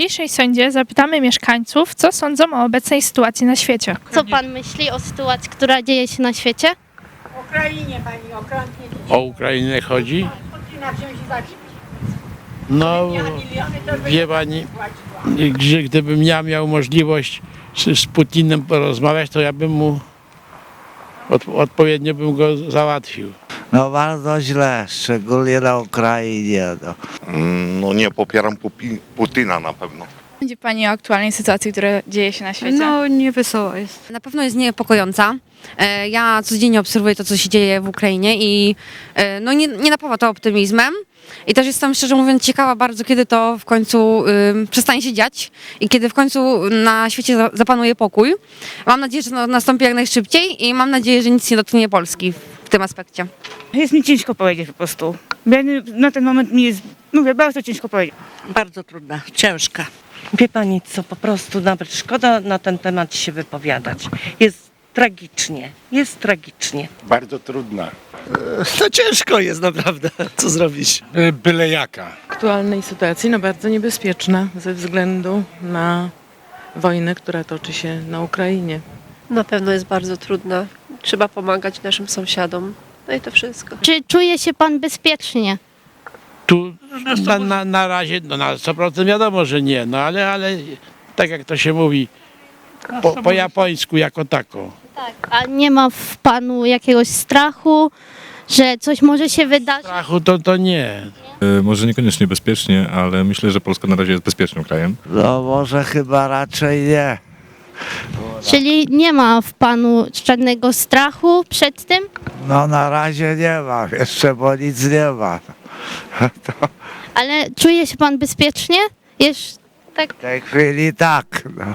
dzisiejszej sądzie zapytamy mieszkańców, co sądzą o obecnej sytuacji na świecie. Co pan myśli o sytuacji, która dzieje się na świecie? Ukrainie pani okrętnie O Ukrainę chodzi? Putina wziąć i zabić. No, Miliony to by wie pani, gdzie, gdybym ja miał możliwość z, z Putinem porozmawiać, to ja bym mu od, odpowiednio bym go załatwił. No bardzo źle, szczególnie na Ukrainie. No. Mm, No nie popieram Putina na pewno. Będzie Pani o aktualnej sytuacji, która dzieje się na świecie? No nie wesoło jest. Na pewno jest niepokojąca. E, Ja codziennie obserwuję to, co się dzieje w Ukrainie i e, no nie, nie napawa to optymizmem. I też jestem szczerze mówiąc ciekawa bardzo, kiedy to w końcu ym, przestanie się dziać i kiedy w końcu na świecie za- zapanuje pokój. Mam nadzieję, że to nastąpi jak najszybciej i mam nadzieję, że nic nie dotknie Polski w tym aspekcie. Jest mi ciężko powiedzieć po prostu. Ja nie- Na ten moment mi jest, mówię, bardzo ciężko powiedzieć. Bardzo trudna, ciężka. Wie pani co, po prostu nawet szkoda na ten temat się wypowiadać. Jest tragicznie, jest tragicznie. Bardzo trudna. To ciężko jest naprawdę, co zrobić. By- Byle jaka. aktualnej sytuacji no bardzo niebezpieczna ze względu na wojnę, która toczy się na Ukrainie. Na pewno jest bardzo trudna. Trzeba pomagać naszym sąsiadom. No i to wszystko. Czy czuje się pan bezpiecznie? Na, na, na razie, no na 100% wiadomo, że nie, no ale, ale tak jak to się mówi, po, po japońsku jako tako. Tak. A nie ma w panu jakiegoś strachu, że coś może się wydarzyć? Strachu to, to nie. E, Może niekoniecznie bezpiecznie, ale myślę, że Polska na razie jest bezpiecznym krajem. No może chyba raczej nie. Czyli nie ma w panu żadnego strachu przed tym? No na razie nie ma, jeszcze bo nic nie ma. Ale czuje się pan bezpiecznie? Jeszcze tak. W tej chwili tak. No.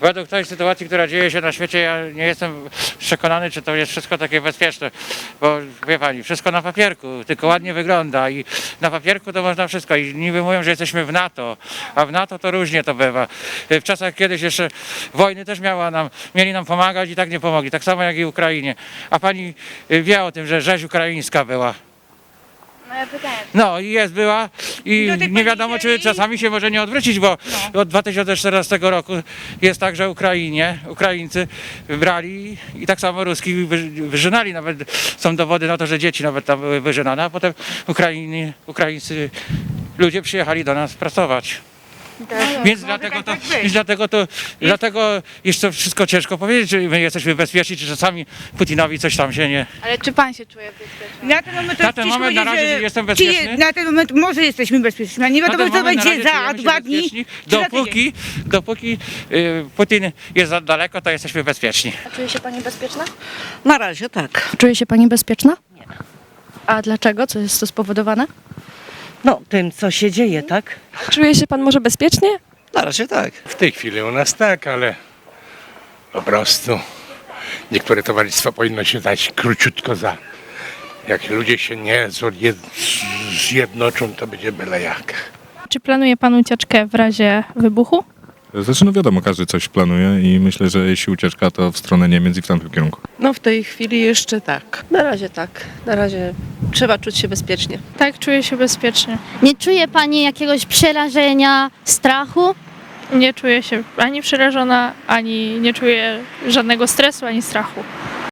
Według tej sytuacji, która dzieje się na świecie, ja nie jestem przekonany, czy to jest wszystko takie bezpieczne, bo wie pani, wszystko na papierku, tylko ładnie wygląda i na papierku to można wszystko i niby mówią, że jesteśmy w NATO, a w NATO to różnie to bywa. W czasach kiedyś jeszcze wojny też miała nam, mieli nam pomagać i tak nie pomogli, tak samo jak i Ukrainie. A pani wie o tym, że rzeź ukraińska była. No. No i jest, była i Do tej nie pani wiadomo, czy czasami się może nie odwrócić, bo od 2014 roku jest tak, że Ukrainie, Ukraińcy brali i tak samo Ruski wy- wyżynali, nawet są dowody na to, że dzieci nawet tam były wyżynane, a potem Ukrainy, Ukraińcy ludzie przyjechali do nas pracować. Więc dlatego to, tak więc dlatego to, dlatego jest to wszystko ciężko powiedzieć, czy my jesteśmy bezpieczni, czy czasami Putinowi coś tam się nie... Ale czy Pan się czuje bezpiecznie? Na ten moment, to Na ten ciężko moment na powiedzieć, razie że- jestem czy bezpieczny. Na ten moment może jesteśmy bezpieczni, ale nie Na wiadomo ten co będzie za dwa dni. czy za tydzień. Dopóki, dopóki y, Putin jest za daleko, to jesteśmy bezpieczni. Czuje się Pani bezpieczna? Na razie tak. Czuje się Pani bezpieczna? Nie. A dlaczego? Co jest to spowodowane? No tym co się dzieje, tak? Czuje się pan może bezpiecznie? Na razie tak. W tej chwili u nas tak, ale po prostu niektóre towarzystwa powinno się dać króciutko za. Jak ludzie się nie zjed- zjednoczą, to będzie byle jak. Czy planuje pan ucieczkę w razie wybuchu? Znaczy, no wiadomo, każdy coś planuje i myślę, że jeśli ucieczka, to w stronę Niemiec i w tamtym kierunku. No w tej chwili jeszcze tak. Na razie tak. Na razie trzeba czuć się bezpiecznie. Tak, czuję się bezpiecznie. Nie czuje pani jakiegoś przerażenia, strachu? Nie czuję się ani przerażona, ani nie czuję żadnego stresu, ani strachu.